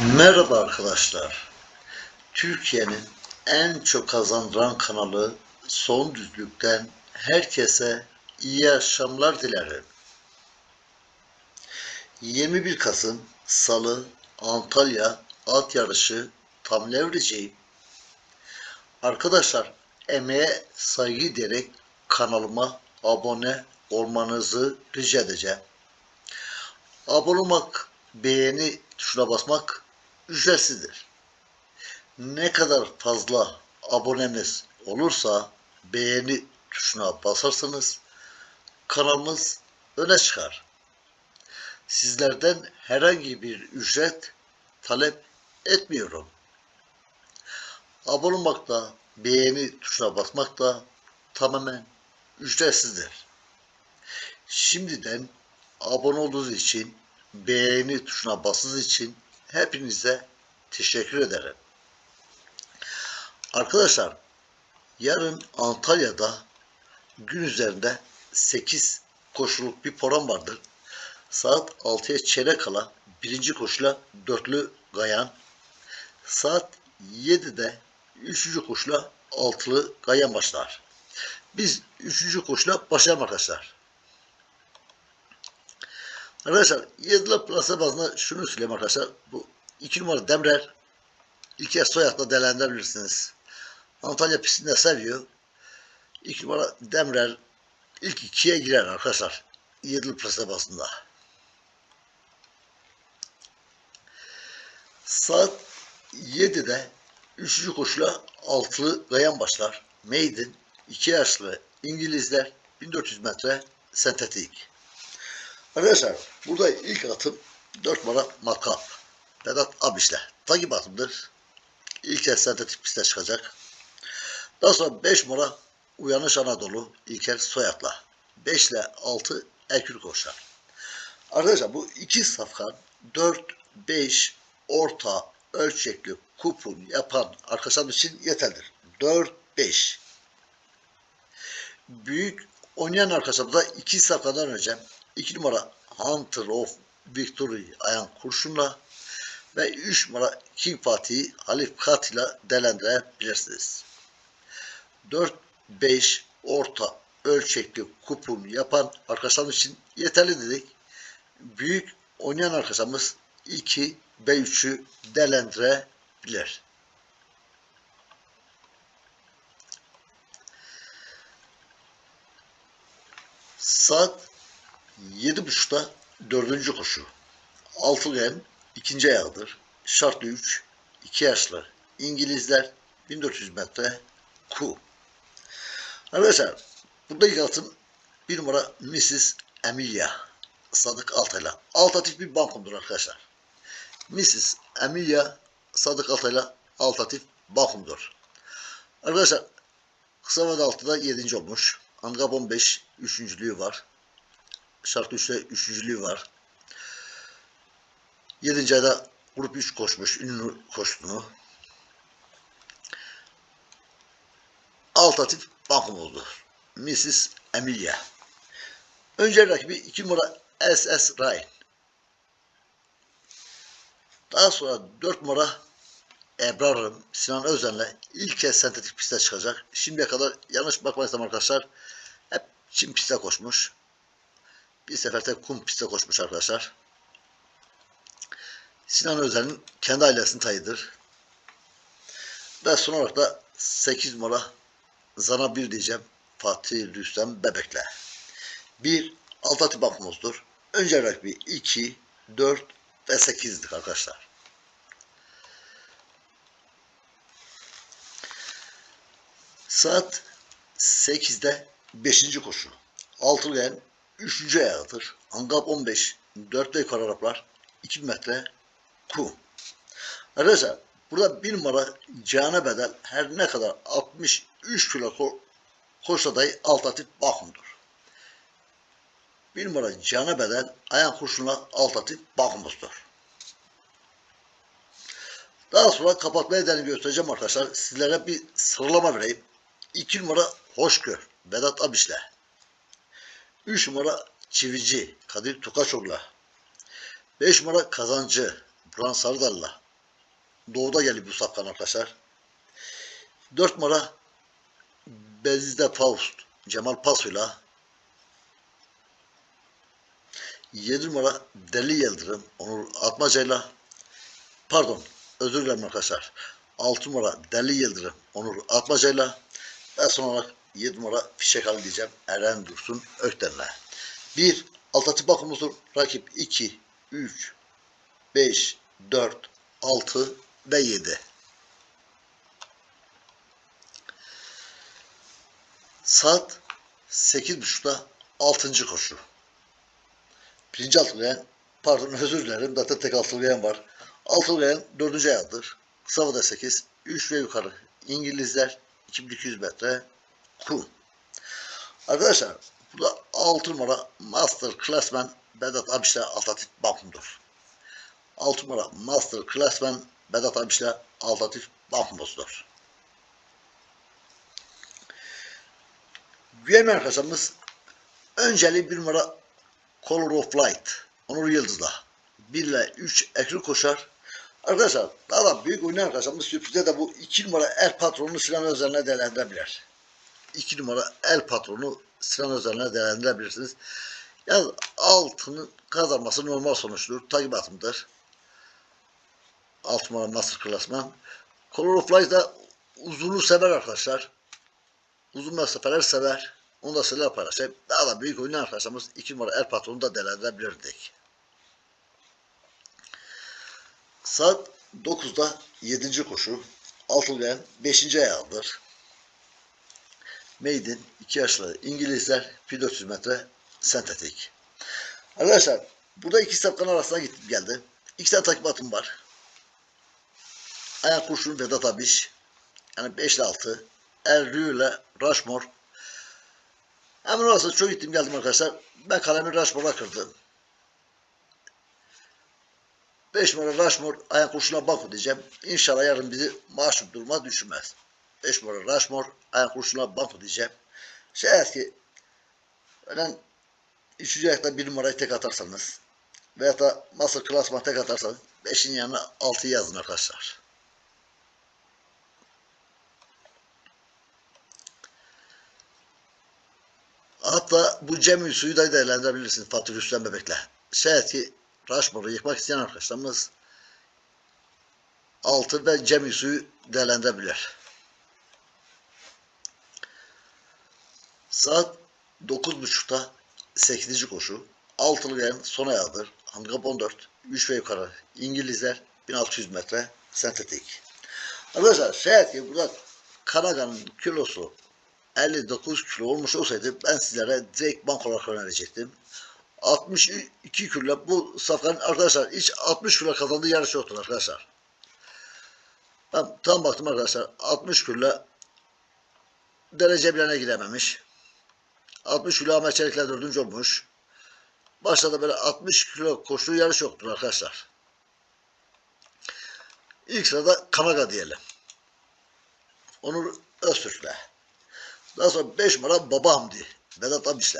Merhaba arkadaşlar. Türkiye'nin en çok kazandıran kanalı Son Düzlük'ten herkese iyi akşamlar dilerim. 21 Kasım Salı Antalya at yarışı tam levreceğim. Arkadaşlar emeğe saygı diyerek kanalıma abone olmanızı rica edeceğim. Abone olmak, beğeni tuşuna basmak ücretsizdir. Ne kadar fazla abonemiz olursa beğeni tuşuna basarsanız kanalımız öne çıkar. Sizlerden herhangi bir ücret talep etmiyorum. Abone olmak da beğeni tuşuna basmak da tamamen ücretsizdir. Şimdiden abone olduğunuz için, beğeni tuşuna bastığınız için hepinize teşekkür ederim. Arkadaşlar, yarın Antalya'da gün üzerinde 8 koşuluk bir program vardır. Saat 6'ya çeyrek kala birinci koşula dörtlü gayan, saat 7'de üçüncü koşula altılı gayan başlar. Biz üçüncü koşula başlayalım arkadaşlar. Arkadaşlar Yediler Plus'a bazında şunu söyleyeyim arkadaşlar. Bu iki numara Demrer İlker Soyak'la değerlendirebilirsiniz. Antalya pistinde seviyor. İki numara Demrer ilk ikiye girer arkadaşlar. Yediler Plus'a bazında. Saat 7'de üçüncü koşula altılı gayan başlar. Maiden, iki yaşlı İngilizler 1400 metre sentetik. Arkadaşlar burada ilk atım 4 numara Makap. Vedat Abiş'le. Takip atımdır. İlk kez sentetik piste çıkacak. Daha sonra 5 numara Uyanış Anadolu İlker Soyat'la. 5 ile 6 Erkül koşar. Arkadaşlar bu iki safkan 4, 5 orta ölçekli kupon yapan arkadaşlar için yeterlidir. 4, 5 büyük oynayan arkadaşlarımıza iki safkadan önce 2 numara Hunter of Victory Ayan Kurşun'la ve 3 numara King Fatih'i Halif Kat ile değerlendirebilirsiniz. 4-5 orta ölçekli kupon yapan arkadaşlarımız için yeterli dedik. Büyük oynayan arkadaşlarımız 2 ve 3'ü değerlendirebilir. Saat 7.30'da dördüncü koşu. Altıgen ikinci ayağıdır. Şartlı 3, 2 yaşlı. İngilizler 1400 metre ku. Arkadaşlar burada ilk atım bir numara Mrs. Emilia Sadık Altay'la. Altatif bir bankumdur arkadaşlar. Mrs. Emilia Sadık Altay'la Altatif bankumdur. Arkadaşlar kısa vade altıda 7. olmuş. Angab 15 üçüncülüğü var. Şart 3'te üçüncülüğü var. 7. ayda grup 3 koşmuş. Ünlü koştuğunu. Altatif bankum oldu. Mrs. Emilia. Önce rakibi 2 numara SS Ryan. Daha sonra 4 numara Ebrar'ın Sinan Özen'le ilk kez sentetik piste çıkacak. Şimdiye kadar yanlış bakmayın arkadaşlar. Hep çim piste koşmuş. Bir seferde kum piste koşmuş arkadaşlar. Sinan Özen'in kendi ailesinin tayıdır. Ve son olarak da 8 numara Zana 1 diyeceğim. Fatih Rüstem Bebek'le. 1 Altatip bakmozdur. Önce rakibi 2, 4 ve 8'dik arkadaşlar. Saat 8'de 5. koşu. Altılayan 3. ayağıdır. Angap 15, 4 ve yukarı Araplar 2 metre kum. Arkadaşlar burada bir numara cana bedel her ne kadar 63 kilo ko koşsa dahi altatif bakımdır. Bir numara cana bedel ayan kurşunla altatif bakımızdır. Daha sonra kapatmaya deni göstereceğim arkadaşlar. Sizlere bir sıralama vereyim. 2 numara Hoşgör Vedat Abiş'le. 3 numara Çivici Kadir Tukaçoğlu'la. 5 numara Kazancı Burhan Sarıdar'la. Doğuda geliyor bu safkan arkadaşlar. 4 numara Bezizde Faust Cemal Paso'yla 7 numara Deli Yıldırım Onur Atmaca'yla pardon özür dilerim arkadaşlar 6 numara Deli Yıldırım Onur Atmaca'yla ve son olarak 7 numara Fişek Ali diyeceğim Eren Dursun Ökten'le. 1. Altatı bakımızdır. Rakip 2, 3, 5, 4, 6 ve 7. Saat 8.30'da 6. koşu. Birinci altılgayan, pardon özür dilerim zaten tek altılgayan var. Altılgayan 4. ayağıdır. Savada 8, 3 ve yukarı. İngilizler 2200 metre kum. Arkadaşlar burada 6 numara Master Classman Vedat Abiş'le Altatif Bakım'dır. 6 numara Master Classman Vedat Abiş'le Altatif Bakım'dır. Güvenli arkadaşımız önceli bir numara Color of Light Onur Yıldız'la 1 ile 3 ekri koşar. Arkadaşlar daha da büyük oynayan arkadaşlarımız sürprize de bu 2 numara el patronu Sinan Özel'ine değerlendirebilir. 2 numara el patronu Sinan Özel'ine değerlendirebilirsiniz. Yani altının kazanması normal sonuçtur. Takip atımdır. 6 numara Master Klasman. Color of Light da uzunu sever arkadaşlar. Uzun mesafeler sever. Onu da sizlerle paylaşayım. Daha da büyük oynayan arkadaşlarımız 2 numara el patronu da değerlendirebilirdik. Saat 9'da 7. koşu. Altılgayan 5. ayağıdır. Maiden 2 yaşlı İngilizler 1400 metre sentetik. Arkadaşlar burada iki sapkan arasına gittim geldi. İki tane takip atım var. Ayak kurşun Vedat Abiş. Yani 5 ile 6. El Rue ile Rushmore. Hemen orası çok gittim geldim arkadaşlar. Ben kalemi Rushmore'a kırdım. 5 numara Rushmore ayak kurşuna bak diyeceğim. İnşallah yarın bizi mahcup duruma düşürmez. 5 numara Rushmore ayak kurşuna bak diyeceğim. Şayet ki ölen 3. ayakta 1 numarayı tek atarsanız veya da Master Klasman tek atarsanız 5'in yanına 6'yı yazın arkadaşlar. Hatta bu Cemil suyu da değerlendirebilirsiniz Fatih Rüstem Bebek'le. Şayet ki Rushmore'u yıkmak isteyen arkadaşlarımız altı ve Cemil suyu değerlendirebilir. Saat 9.30'da 8. koşu. Altılı gelen son ayağıdır. Handikap 14. 3 ve yukarı. İngilizler 1600 metre sentetik. Arkadaşlar şayet ki burada Kanaga'nın kilosu 59 kilo olmuş olsaydı ben sizlere direkt bank olarak önerecektim. 62 kilo bu safkanın arkadaşlar hiç 60 kilo kazandığı yarış yoktur arkadaşlar. Ben tam baktım arkadaşlar 60 kilo derece bilene gidememiş. 60 kilo Ahmet Çelik'le dördüncü olmuş. Başta da böyle 60 kilo koştuğu yarış yoktur arkadaşlar. İlk sırada Kanaga diyelim. Onur Öztürk'le. Daha sonra 5 numara Baba Hamdi. Vedat Abiş'le.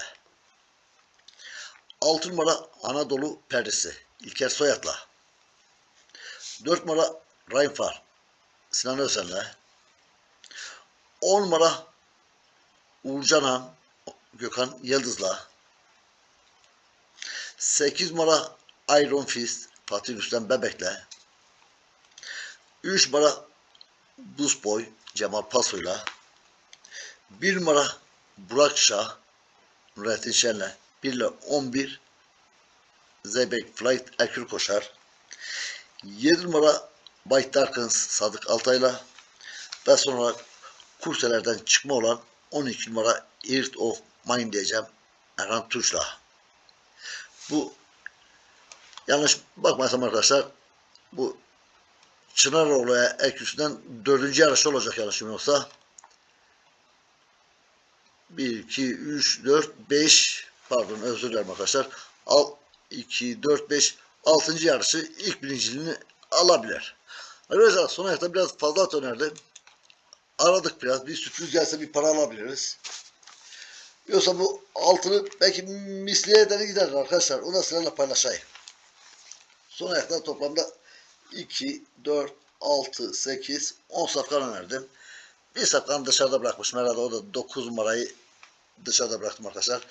6 numara Anadolu Perdesi. İlker Soyat'la. 4 numara Rainfar. Sinan Özen'le. 10 numara Uğurcan Han. Gökhan Yıldız'la. 8 numara Iron Fist. Fatih Rüstem Bebek'le. 3 numara Buz Boy. Cemal Paso'yla. 1 numara Burak Şah. Nurettin Şen'le. 1 ile 11 Zeybek Flight Erkür Koşar. 7 numara Bayt Darkins Sadık Altay'la ve sonra kurselerden çıkma olan 12 numara Earth of Mine diyeceğim Erhan Tuş'la. Bu yanlış bakmasam arkadaşlar bu Çınaroğlu'ya Erküs'ünden dördüncü yarışı olacak yanlışım yoksa. 1, 2, 3, 4, 5 pardon özür dilerim arkadaşlar. Al 2, 4, 5 6. yarışı ilk birinciliğini alabilir. Arkadaşlar son ayakta biraz fazla at önerdim. Aradık biraz. Bir sürpriz gelse bir para alabiliriz. Yoksa bu altını belki misliye edeni gider arkadaşlar. Onu da sizlerle paylaşayım. Son ayakta toplamda 2, 4, 6, 8, 10 safkan önerdim. Bir safkanı dışarıda bırakmışım herhalde o da 9 numarayı dışarıda bıraktım arkadaşlar.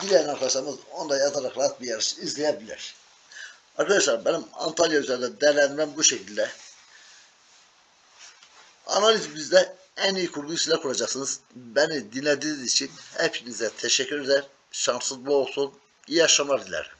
Dileyen arkadaşlarımız onda yatarak rahat bir yarış izleyebilir. Arkadaşlar benim Antalya üzerinde değerlendirmem bu şekilde. Analizimizde en iyi kurguyu sizler kuracaksınız. Beni dinlediğiniz için hepinize teşekkür eder. Şansınız bol olsun. İyi akşamlar dilerim.